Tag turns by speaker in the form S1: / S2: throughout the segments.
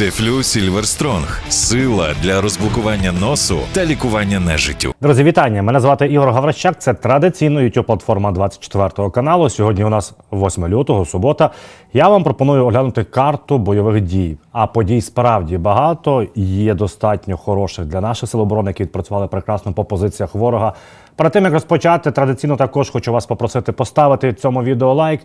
S1: Дефлю Сільверстронг сила для розблокування носу та лікування нежиттю.
S2: Друзі, вітання! Мене звати Ігор Гаврищак. Це традиційно youtube платформа 24 каналу. Сьогодні у нас 8 лютого, субота. Я вам пропоную оглянути карту бойових дій. А подій справді багато. Є достатньо хороших для наших сил оборони, які відпрацювали прекрасно по позиціях ворога. Перед тим як розпочати, традиційно також хочу вас попросити поставити цьому відео лайк.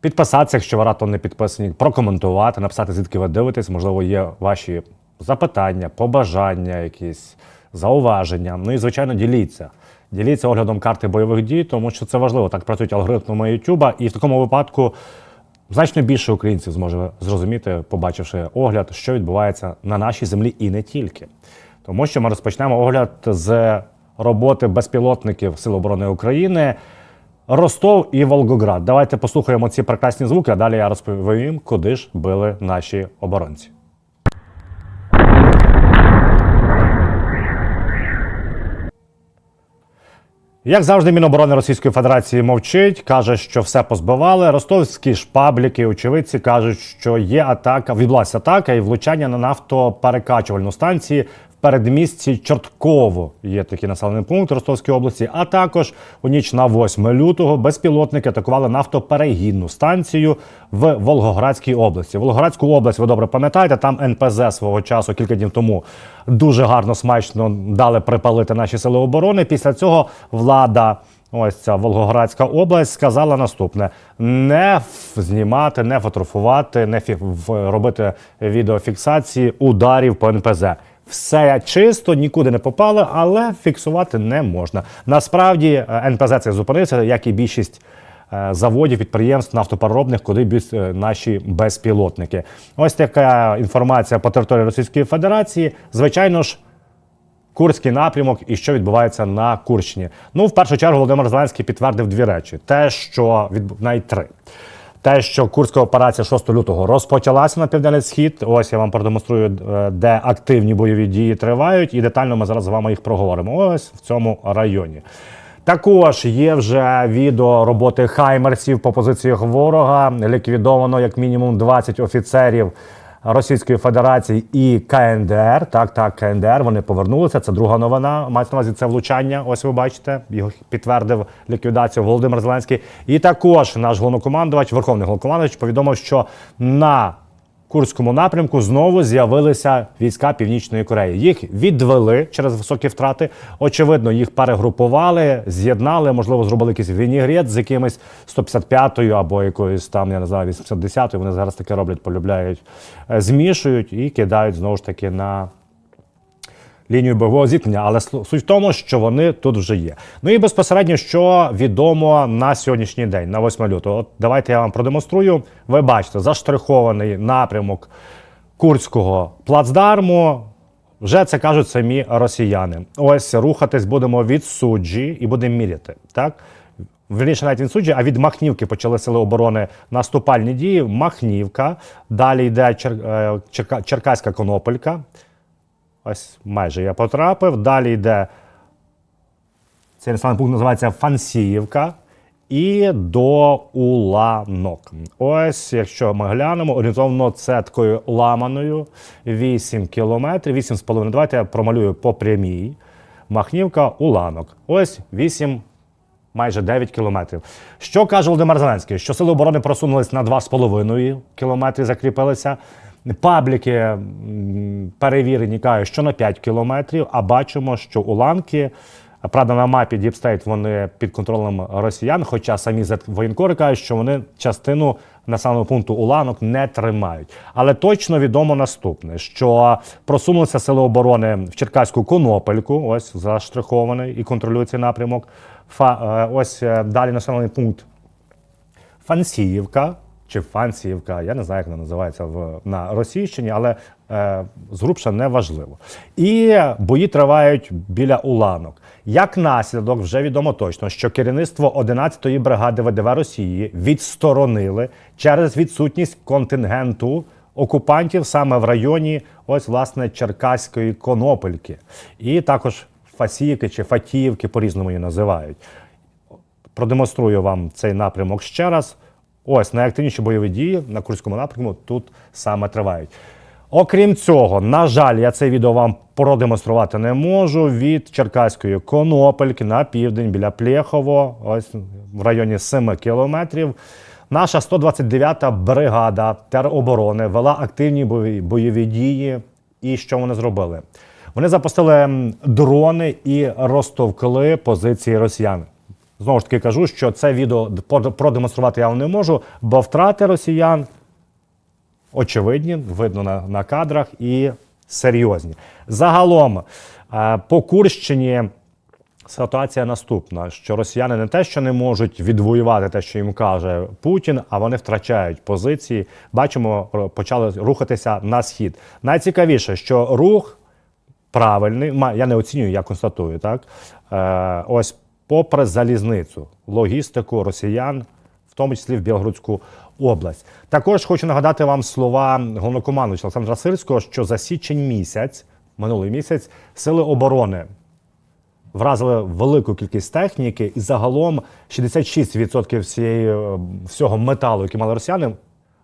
S2: Підписатися, якщо ви раптом не підписані, прокоментувати, написати, звідки ви дивитесь. Можливо, є ваші запитання, побажання, якісь зауваження. Ну і, звичайно, діліться. Діліться оглядом карти бойових дій, тому що це важливо. Так працюють алгоритми Ютуба. І в такому випадку значно більше українців зможе зрозуміти, побачивши огляд, що відбувається на нашій землі і не тільки. Тому що ми розпочнемо огляд з роботи безпілотників Сил оборони України. Ростов і Волгоград. Давайте послухаємо ці прекрасні звуки, а далі я розповім, куди ж били наші оборонці. Як завжди, Міноборони Російської Федерації мовчить, каже, що все позбивали. Ростовські ж пабліки, очевидці кажуть, що є атака, відбулася атака і влучання на нафтоперекачувальну станцію передмісті Чортково. Є такий населений пункт Ростовської області. А також у ніч на 8 лютого безпілотники атакували нафтоперегінну станцію в Волгоградській області. Волгоградську область, ви добре пам'ятаєте, там НПЗ свого часу кілька днів тому дуже гарно смачно дали припалити наші сили оборони. Після цього влада. Ось ця Волгоградська область сказала наступне: не знімати, не фотографувати, не робити відеофіксації ударів по НПЗ. Все чисто, нікуди не попало, але фіксувати не можна. Насправді е, НПЗ це зупинився, як і більшість е, заводів, підприємств нафтопереробних, куди б'ють е, наші безпілотники. Ось така інформація по території Російської Федерації. Звичайно ж. Курський напрямок і що відбувається на Курщині. Ну, в першу чергу, Володимир Зеленський підтвердив дві речі: те, що від навіть три. Те, що курська операція 6 лютого розпочалася на південний схід. Ось я вам продемонструю, е, де активні бойові дії тривають, і детально ми зараз з вами їх проговоримо. Ось в цьому районі. Також є вже відео роботи хаймерсів по позиціях ворога. Ліквідовано як мінімум 20 офіцерів Російської Федерації і КНДР. Так, так, КНДР. Вони повернулися. Це друга новина. Мається на увазі це влучання. Ось ви бачите, його підтвердив ліквідацію Володимир Зеленський. І також наш головнокомандувач, верховний головнокомандувач, повідомив, що на Курському напрямку знову з'явилися війська Північної Кореї. Їх відвели через високі втрати. Очевидно, їх перегрупували, з'єднали, можливо, зробили якийсь вінігрет з якимись 155-ю або якоюсь там, я не знаю, 80-ю. Вони зараз таке роблять, полюбляють, е, змішують і кидають знову ж таки на лінію бойового зіткнення, але суть в тому, що вони тут вже є. Ну і безпосередньо, що відомо на сьогоднішній день, на 8 лютого. От давайте я вам продемонструю. Ви бачите, заштрихований напрямок Курського плацдарму. Вже це кажуть самі росіяни. Ось рухатись будемо від суджі і будемо міряти. Так? Вірніше, навіть від суджі, а від Махнівки почали сили оборони наступальні дії. Махнівка. Далі йде е, Черка- Черкаська Конопелька. Ось майже я потрапив. Далі йде цей населений пункт називається Фансіївка. І до Уланок. Ось, якщо ми глянемо, орієнтовно це такою ламаною 8 кілометрів, 8,5. Давайте я промалюю по прямій. Махнівка, Уланок. Ось 8 майже 9 кілометрів. Що каже Володимир Зеленський? Що сили оборони просунулись на 2,5 кілометри, закріпилися. Пабліки перевірені кажуть, що на 5 кілометрів, а бачимо, що уламки. Правда, на мапі State вони під контролем росіян, хоча самі воєнкори кажуть, що вони частину населеного пункту Уланок не тримають. Але точно відомо наступне: що просунулися сили оборони в Черкаську Конопельку, ось заштрихований і контролює цей напрямок. Фа, е, ось е, далі населений пункт Фансіївка чи Фансіївка, я не знаю, як вона називається в, на російщині, але е, зрубша не важливо. І бої тривають біля Уланок. Як наслідок, вже відомо точно, що керівництво 11-ї бригади ВДВ Росії відсторонили через відсутність контингенту окупантів саме в районі ось власне Черкаської Конопельки. І також Фасіївки чи Фатіївки, по-різному її називають. Продемонструю вам цей напрямок ще раз. Ось найактивніші бойові дії на Курському напрямку тут саме тривають. Окрім цього, на жаль, я це відео вам продемонструвати не можу. Від Черкаської Конопельки на південь біля Плєхово, ось в районі 7 кілометрів. Наша 129-та бригада тероборони вела активні бойові, дії. І що вони зробили? Вони запустили дрони і розтовкли позиції росіян. Знову ж таки кажу, що це відео продемонструвати я вам не можу, бо втрати росіян очевидні, видно на, на кадрах і серйозні. Загалом е, по Курщині ситуація наступна: що росіяни не те, що не можуть відвоювати те, що їм каже Путін, а вони втрачають позиції. Бачимо, почали рухатися на схід. Найцікавіше, що рух правильний, я не оцінюю, я констатую, так? Е, ось попри залізницю, логістику росіян, в тому числі в Білгородську область. Також хочу нагадати вам слова головнокомандуюча Олександра Сирського, що за січень місяць, минулий місяць, сили оборони вразили велику кількість техніки, і загалом 66% всієї, е, всього металу, який мали росіяни,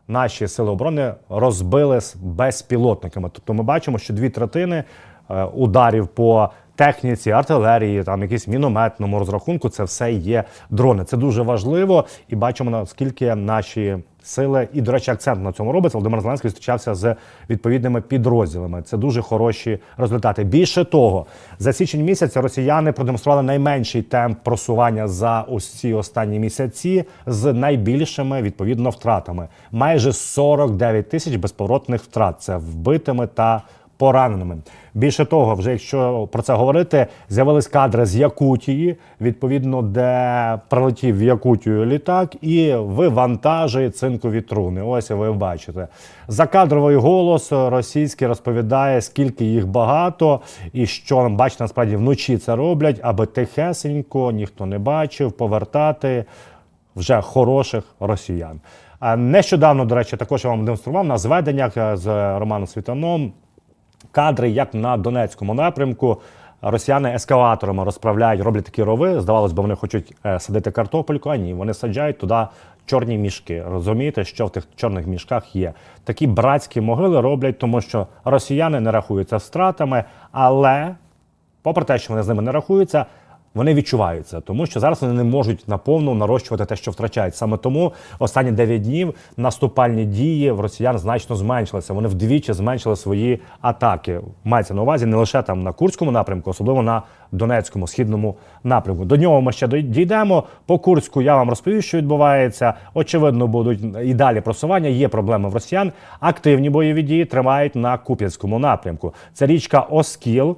S2: наші сили оборони розбили з безпілотниками. Тобто ми бачимо, що дві третини е, ударів по техніці, артилерії, там якийсь мінометному розрахунку, це все є дрони. Це дуже важливо, і бачимо наскільки наші сили, і до речі, акцент на цьому робиться. Володимир Зеленський зустрічався з відповідними підрозділами. Це дуже хороші результати. Більше того, за січень місяць росіяни продемонстрували найменший темп просування за ці останні місяці з найбільшими відповідно втратами. Майже 49 тисяч безповоротних втрат. Це вбитими та пораненими. Більше того, вже якщо про це говорити, з'явились кадри з Якутії, відповідно, де прилетів в Якутію літак і вивантажує цинкові труни. Ось ви бачите. Закадровий голос російський розповідає, скільки їх багато, і що бачите, насправді вночі це роблять, аби тихесенько ніхто не бачив, повертати вже хороших росіян. Нещодавно, до речі, також я вам демонстрував на зведеннях е, з Романом Світаном кадри, як на Донецькому напрямку. Росіяни ескалаторами розправляють, роблять такі рови. Здавалось би, вони хочуть е, садити картопельку. А ні, вони саджають туди чорні мішки. Розумієте, що в тих чорних мішках є. Такі братські могили роблять, тому що росіяни не рахуються втратами, але попри те, що вони з ними не рахуються, вони відчуваються, тому що зараз вони не можуть наповну нарощувати те, що втрачають. Саме тому останні 9 днів наступальні дії в росіян значно зменшилися. Вони вдвічі зменшили свої атаки. Мається на увазі не лише там на Курському напрямку, особливо на Донецькому східному напрямку. До нього ми ще дійдемо. По Курську я вам розповів, що відбувається. Очевидно, будуть і далі просування. Є проблеми в росіян. Активні бойові дії тривають на Куп'янському напрямку. Це річка Оскіл.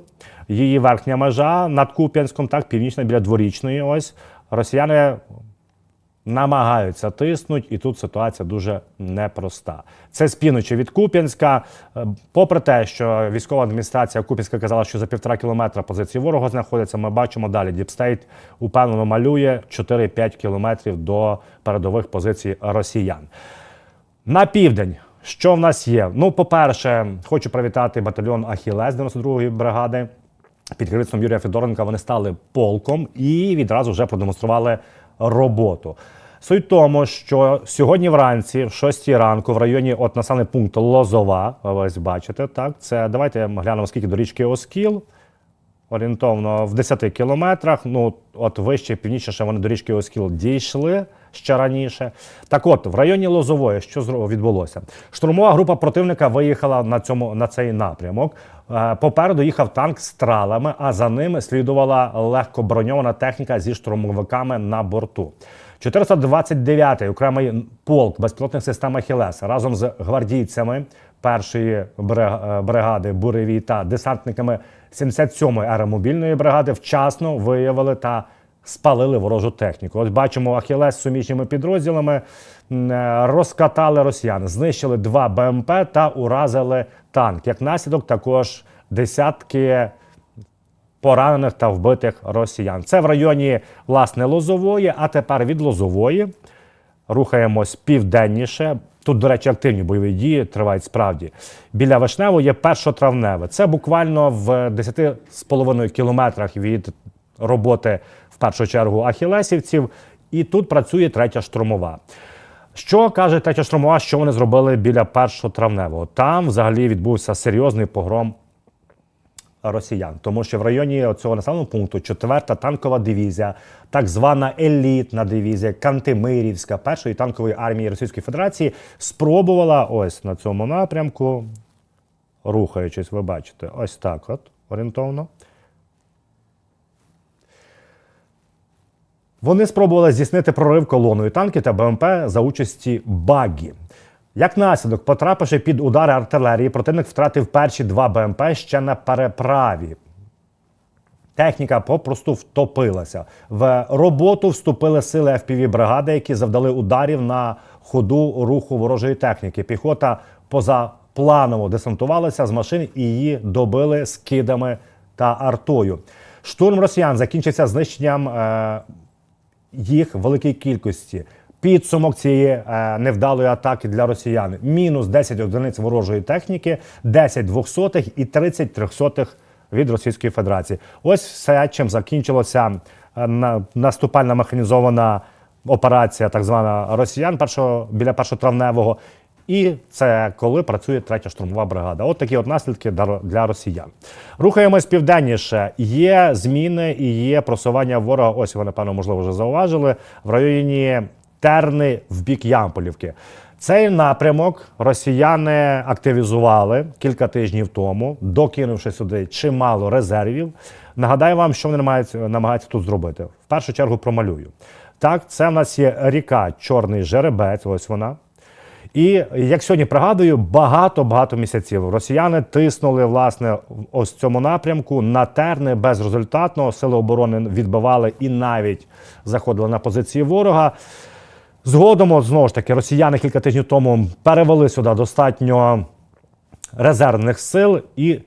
S2: Її верхня межа над Куп'янськом, так, північна біля дворічної. Ось росіяни намагаються тиснуть, і тут ситуація дуже непроста. Це з півночі від Куп'янська. Е, Попри те, що військова адміністрація Куп'янська казала, що за півтора кілометра позиції ворога знаходяться, ми бачимо далі. Діпстейт упевнено малює 4-5 кілометрів до передових позицій росіян. На південь. Що в нас є? Ну, по-перше, хочу привітати батальйон Ахілес 92-ї бригади. Під керівництвом Юрія Федоренка вони стали полком і відразу вже продемонстрували роботу. Суть тому, що сьогодні вранці, в 6 ранку, в районі от населений пункт Лозова, ось бачите, так, це давайте глянемо, скільки до річки Оскіл орієнтовно в 10 кілометрах. Ну, от вище, північніше вони до річки Оскіл дійшли ще раніше. Так от, в районі Лозової, що відбулося? Штурмова група противника виїхала на, цьому, на цей напрямок. Е, Попереду їхав танк з тралами, а за ним слідувала легко броньована техніка зі штурмовиками на борту. 429-й окремий полк безпілотних систем Ахілес разом з гвардійцями першої е, бригади буревій та десантниками 77-ї аеромобільної бригади вчасно виявили та спалили ворожу техніку. Ось бачимо Ахілес з суміжніми підрозділами е, розкатали росіян, знищили два БМП та уразили танк. Як наслідок, також десятки поранених та вбитих росіян. Це в районі власне Лозової, а тепер від Лозової рухаємось південніше. Тут, до речі, активні бойові дії тривають справді. Біля Вишневого є першотравневе. Це буквально в 10,5 кілометрах від роботи в першу чергу ахілесівців. І тут працює третя штурмова. Що каже третя штурмова, що вони зробили біля першотравневого? Там взагалі відбувся серйозний погром росіян, тому що в районі цього населеного пункту 4-та танкова дивізія, так звана елітна дивізія Кантемирівська першої танкової армії Російської Федерації спробувала ось на цьому напрямку, рухаючись, ви бачите, ось так, от орієнтовно. Вони спробували здійснити прорив колоною танків та БМП за участі багі. Як наслідок, потрапивши під удари артилерії, противник втратив перші два БМП ще на переправі. Техніка попросту втопилася. В роботу вступили сили fpv бригади, які завдали ударів на ходу руху ворожої техніки. Піхота позапланово десантувалася з машин і її добили скидами та артою. Штурм росіян закінчився знищенням е, їх в великій кількості. Підсумок цієї е, невдалої атаки для росіян: мінус 10 одиниць ворожої техніки, 10 двохсотих і 30 трьохсотих від Російської Федерації. Ось все, чим закінчилася е, наступальна механізована операція, так звана росіян, першого біля першотравневого. І це коли працює третя штурмова бригада. От такі от наслідки для- росіян. Рухаємось південніше. Є зміни і є просування ворога. Ось ви, напевно, можливо, вже зауважили в районі Терни в бік Ямполівки. Цей напрямок росіяни активізували кілька тижнів тому, докинувши сюди чимало резервів. Нагадаю вам, що вони намагаються, намагаються тут зробити. В першу чергу промалюю. Так, це в нас є ріка Чорний Жеребець. Ось вона. І як сьогодні пригадую, багато-багато місяців росіяни тиснули власне ось цьому напрямку на терни безрезультатно. Сили оборони відбивали і навіть заходили на позиції ворога. Згодом, знову ж таки, росіяни кілька тижнів тому перевели сюди достатньо резервних сил і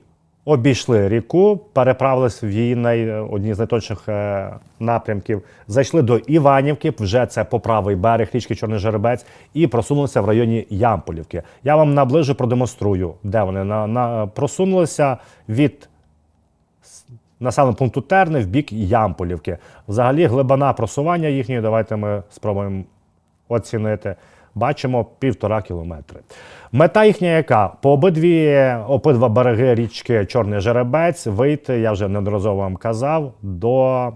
S2: обійшли ріку, переправились в її най... одні з найточніших е, напрямків, зайшли до Іванівки, вже це по правий берег річки Чорний Жеребець, і просунулися в районі Ямполівки. Я вам наближу продемонструю, де вони на, на... просунулися від населеного пункту Терни в бік Ямполівки. Взагалі глибина просування їхньої, давайте ми спробуємо оцінити. Бачимо півтора кілометри. Мета їхня яка? По обидві обидва береги річки Чорний Жеребець вийти, я вже неодноразово вам казав, до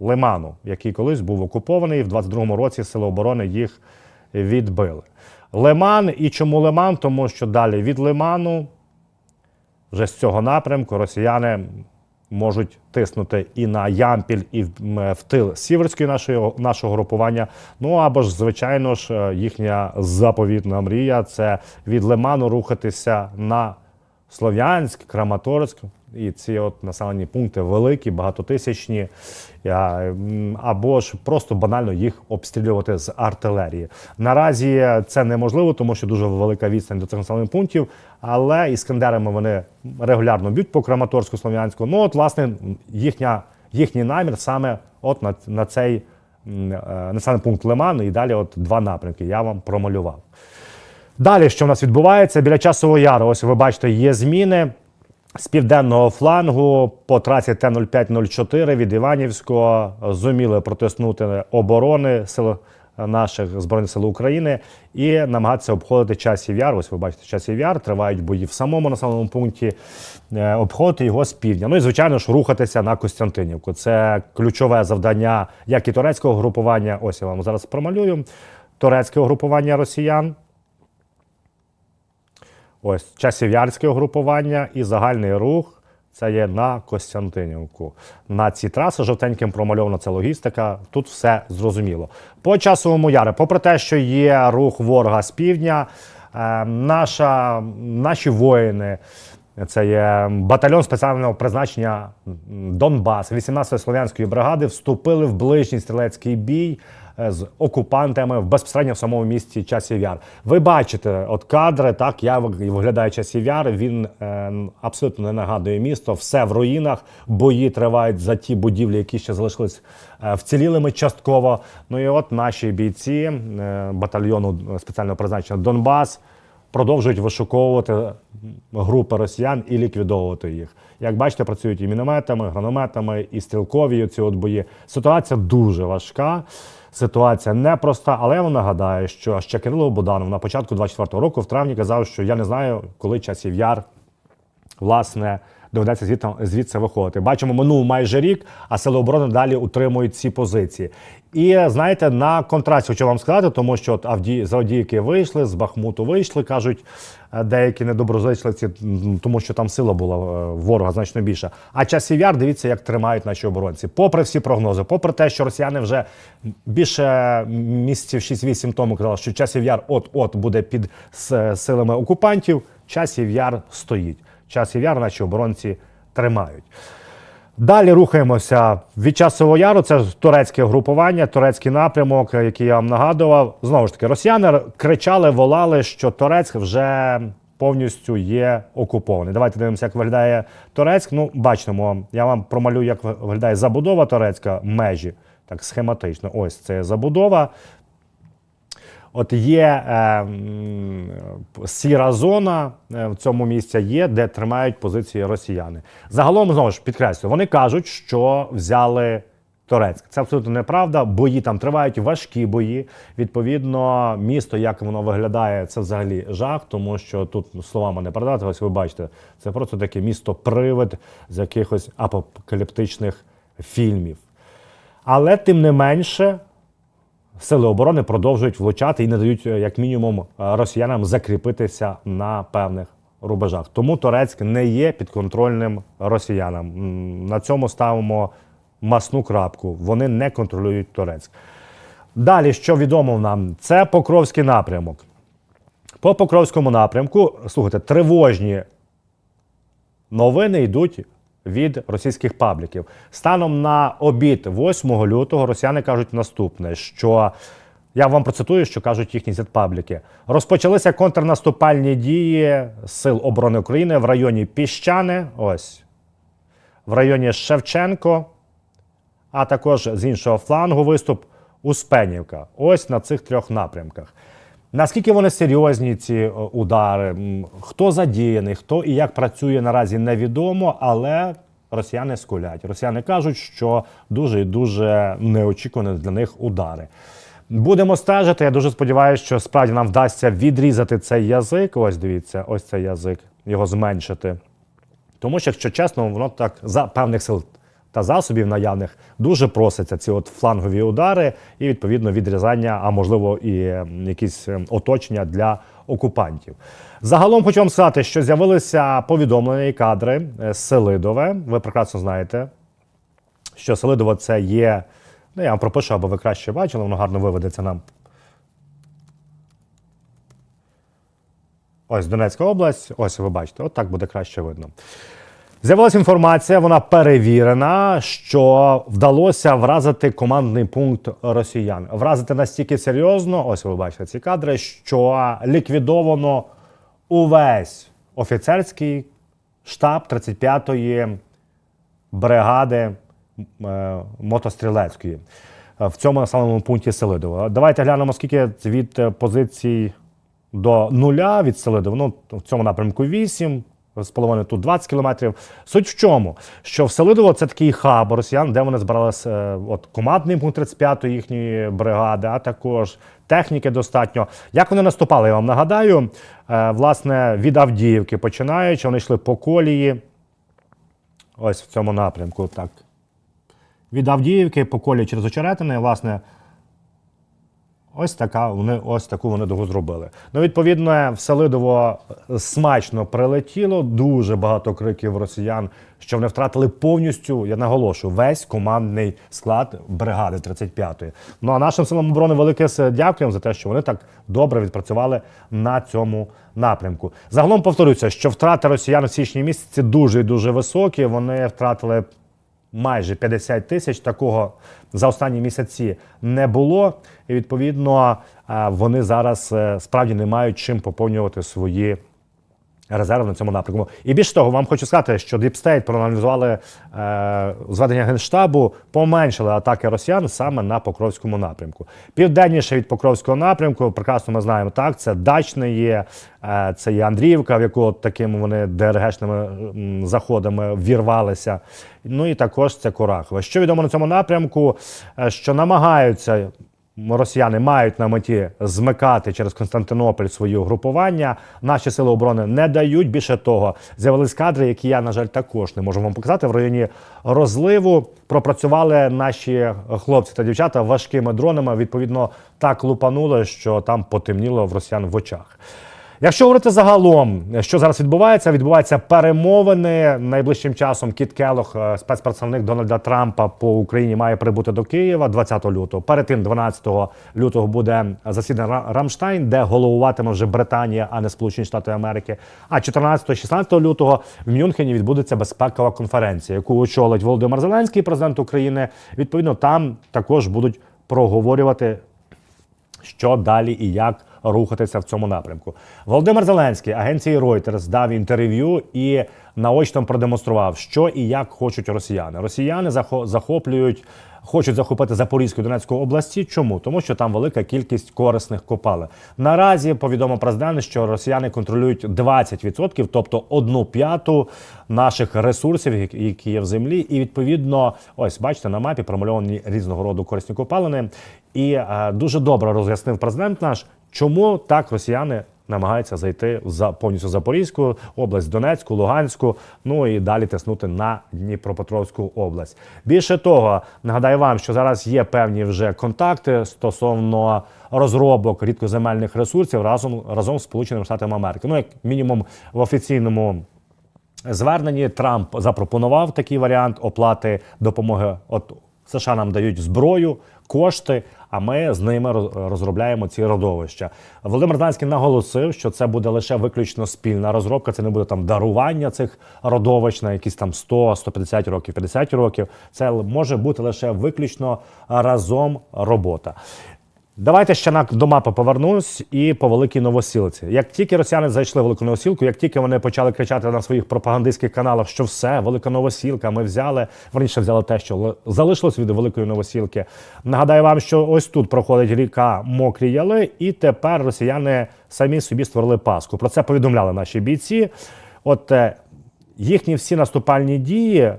S2: Лиману, який колись був окупований. В 22-му році Сили оборони їх відбили. Лиман і чому Лиман? Тому що далі від Лиману вже з цього напрямку росіяни можуть тиснути і на Ямпіль, і в, тил сіверської нашої, нашого групування. Ну або ж, звичайно ж, е, їхня заповітна мрія це від Лиману рухатися на Слов'янськ, Краматорськ. І ці от населені пункти великі, багатотисячні, або ж просто банально їх обстрілювати з артилерії. Наразі це неможливо, тому що дуже велика відстань до цих населених пунктів. Але іскандерами вони регулярно б'ють по Краматорську, Слов'янську. Ну, от, власне, їхня, їхній намір саме от на, на цей е, населений пункт Лиман, і далі от два напрямки. Я вам промалював. Далі, що в нас відбувається? Біля часового яру, ось ви бачите, є зміни. З південного флангу по трасі Т-0504 від Іванівського зуміли протиснути оборони сил наших Збройних сил України і намагатися обходити часів яр. Ось ви бачите, часів яр тривають бої в самому населеному пункті, е, обходити його з півдня. Ну і звичайно ж рухатися на Костянтинівку. Це ключове завдання як і турецького групування. Ось я вам зараз промалюю. Турецьке угрупування росіян. Ось часів'ярське угрупування і загальний рух. Це є на Костянтинівку. На ці траси жовтеньким промальована це логістика. Тут все зрозуміло. По часовому яру, попри те, що є рух ворога з півдня, е, наша, наші воїни. Це є батальйон спеціального призначення Донбас 18-ї слов'янської бригади вступили в ближній стрілецький бій з окупантами в безпосередньо в самому місті Часів Яр. Ви бачите, от кадри, так я виглядаю Часів Яр. Він е, абсолютно не нагадує місто. Все в руїнах. Бої тривають за ті будівлі, які ще залишились е, вцілілими частково. Ну і от наші бійці е, батальйону спеціального призначення Донбас продовжують вишуковувати групи росіян і ліквідовувати їх. Як бачите, працюють і мінометами, гранометами, і стрілкові ці от бої. Ситуація дуже важка. Ситуація непроста, але я вам нагадаю, що ще Кирило Буданов на початку 24-го року в травні казав, що я не знаю, коли часів яр власне доведеться звідти, звідси виходити. Бачимо, минув майже рік, а сили оборони далі утримують ці позиції. І знаєте, на контрасті хочу вам сказати, тому що от Авді... з Авдіївки вийшли, з Бахмуту вийшли, кажуть е, деякі недоброзичливці, тому що там сила була е, ворога значно більша. А часів яр, дивіться, як тримають наші оборонці. Попри всі прогнози, попри те, що росіяни вже більше місяців 6-8 тому казали, що часів яр от-от буде під силами окупантів. Часів яр стоїть. Часів яр наші оборонці тримають. Далі рухаємося від часового яру. Це турецьке групування, турецький напрямок, який я вам нагадував. Знову ж таки, росіяни кричали, волали, що Торецьк вже повністю є окупований. Давайте дивимося, як виглядає Торецьк. Ну, бачимо, я вам промалюю, як виглядає забудова Торецька, межі. Так, схематично. Ось це забудова. От є е, сіра зона е, в цьому місці є, де тримають позиції росіяни. Загалом знову ж підкреслюю, вони кажуть, що взяли Торецьк. Це абсолютно неправда. Бої там тривають важкі бої. Відповідно, місто, як воно виглядає, це взагалі жах, тому що тут словами не передати. Ось ви бачите, це просто таке місто привид з якихось апокаліптичних фільмів. Але тим не менше, Сили оборони продовжують влучати і не дають, е, як мінімум, е, росіянам закріпитися на певних рубежах. Тому Торецьк не є підконтрольним росіянам. На цьому ставимо масну крапку. Вони не контролюють Торецьк. Далі, що відомо нам, це Покровський напрямок. По Покровському напрямку, слухайте, тривожні новини йдуть від російських пабліків. Станом на обід 8 лютого росіяни кажуть наступне: що я вам процитую, що кажуть їхні зетпабліки. Розпочалися контрнаступальні дії Сил оборони України в районі Піщани, ось в районі Шевченко, а також з іншого флангу виступ Успенівка. Ось на цих трьох напрямках. Наскільки вони серйозні, ці е, удари, хто задіяний, хто і як працює наразі невідомо, але росіяни скулять. Росіяни кажуть, що дуже і дуже неочікувані для них удари. Будемо стежити. Я дуже сподіваюся, що справді нам вдасться відрізати цей язик. Ось дивіться, ось цей язик, його зменшити. Тому що, якщо чесно, воно так за певних сил та засобів наявних дуже проситься ці от флангові удари і відповідно відрізання, а можливо і якісь ем, оточення для окупантів. Загалом хочу вам сказати, що з'явилися повідомлення і кадри е, Селидове. Ви прекрасно знаєте, що Селидово це є. Ну, я вам пропишу, аби ви краще бачили, воно гарно виведеться нам. Ось Донецька область, ось ви бачите, от так буде краще видно. З'явилася інформація, вона перевірена, що вдалося вразити командний пункт росіян. Вразити настільки серйозно, ось ви бачите ці кадри, що ліквідовано увесь офіцерський штаб 35-ї бригади е, мотострілецької в цьому населеному пункті Селидово. Давайте глянемо, скільки від е, позицій до нуля від Селидова. Ну, в цьому напрямку 8, з половиною тут 20 кілометрів. Суть в чому? Що в Селидово це такий хаб росіян, де вони збиралися е, от, командний пункт 35-ї їхньої бригади, а також техніки достатньо. Як вони наступали, я вам нагадаю. Е, власне, від Авдіївки починаючи, вони йшли по колії. Ось в цьому напрямку. так. Від Авдіївки по колії через Очеретини, власне, Ось така вони ось таку вони дугу зробили. Ну, відповідно, в Селидово смачно прилетіло. Дуже багато криків росіян, що вони втратили повністю. Я наголошую, весь командний склад бригади 35-ї. Ну а нашим силам оборони велике дякуємо за те, що вони так добре відпрацювали на цьому напрямку. Загалом повторюся, що втрати росіян в січні місяці дуже і дуже високі. Вони втратили майже 50 тисяч. Такого за останні місяці не було. І відповідно вони зараз е, справді не мають чим поповнювати свої резерв на цьому напрямку. І більше того, вам хочу сказати, що State проаналізували е, зведення генштабу, поменшили атаки росіян саме на Покровському напрямку. Південніше від Покровського напрямку, прекрасно ми знаємо, так це Дачне є, е, це є Андріївка, в яку такими вони ДРГшними заходами вірвалися. Ну і також це Курахове. Що відомо на цьому напрямку, е, що намагаються росіяни мають на меті змикати через Константинополь свої угрупування. Наші сили оборони не дають. Більше того, з'явились кадри, які я, на жаль, також не можу вам показати. В районі розливу пропрацювали наші хлопці та дівчата важкими дронами. Відповідно, так лупануло, що там потемніло в росіян в очах. Якщо говорити загалом, що зараз відбувається, відбуваються перемовини найближчим часом. Кіт Келох, е, спецпредставник Дональда Трампа по Україні, має прибути до Києва 20 лютого. Перед тим, 12 лютого, буде засідання Рамштайн, де головуватиме вже Британія, а не Сполучені Штати Америки. А 14-16 лютого в Мюнхені відбудеться безпекова конференція, яку очолить Володимир Зеленський, президент України. Відповідно, там також будуть проговорювати що далі і як рухатися в цьому напрямку. Володимир Зеленський агенції Reuters дав інтерв'ю і наочно продемонстрував, що і як хочуть росіяни. Росіяни захоплюють. Хочуть захопити Запорізьку і Донецьку області. Чому? Тому що там велика кількість корисних копалин. Наразі повідомив президент, що росіяни контролюють 20%, тобто одну п'яту наших ресурсів, які- є в землі. І відповідно, ось бачите, на мапі промальовані різного роду корисні копалини. І е, дуже добре роз'яснив президент наш, чому так росіяни намагаються зайти за повністю Запорізьку область, Донецьку, Луганську, ну і далі тиснути на Дніпропетровську область. Більше того, нагадаю вам, що зараз є певні вже контакти стосовно розробок рідкоземельних ресурсів разом разом з Сполученими Штатами Америки. Ну як мінімум в офіційному зверненні Трамп запропонував такий варіант оплати допомоги. От США нам дають зброю, кошти, а ми з ними роз- розробляємо ці родовища. Володимир Данський наголосив, що це буде лише виключно спільна розробка. Це не буде там дарування цих родовищ на якісь там 100, 150 років, 50 років. Це може бути лише виключно разом робота. Давайте ще на до мапи повернусь і по великій новосілці. Як тільки росіяни зайшли в велику новосілку, як тільки вони почали кричати на своїх пропагандистських каналах, що все, велика новосілка, ми взяли, верніше взяли те, що залишилось від великої новосілки. Нагадаю вам, що ось тут проходить ріка Мокрі Яли, і тепер росіяни самі собі створили паску. Про це повідомляли наші бійці. От е, їхні всі наступальні дії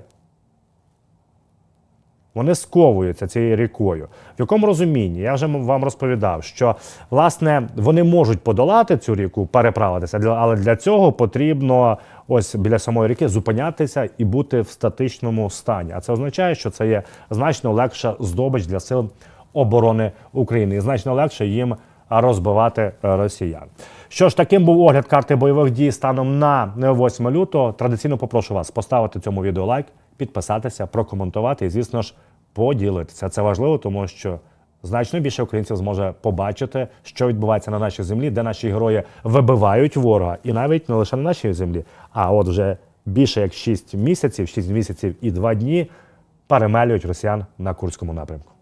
S2: вони сковуються цією рікою. В якому розумінні? Я вже вам розповідав, що власне вони можуть подолати цю ріку, переправитися, але для цього потрібно ось біля самої ріки зупинятися і бути в статичному стані. А це означає, що це є значно легша здобич для сил оборони України і значно легше їм розбивати е, росіян. Що ж, таким був огляд карти бойових дій станом на 8 лютого. Традиційно попрошу вас поставити цьому відео лайк, підписатися, прокоментувати і, звісно ж, поділитися. Це важливо, тому що значно більше українців зможе побачити, що відбувається на нашій землі, де наші герої вибивають ворога, і навіть не лише на нашій землі, а от вже більше як 6 місяців, 6 місяців і 2 дні перемелюють росіян на Курському напрямку.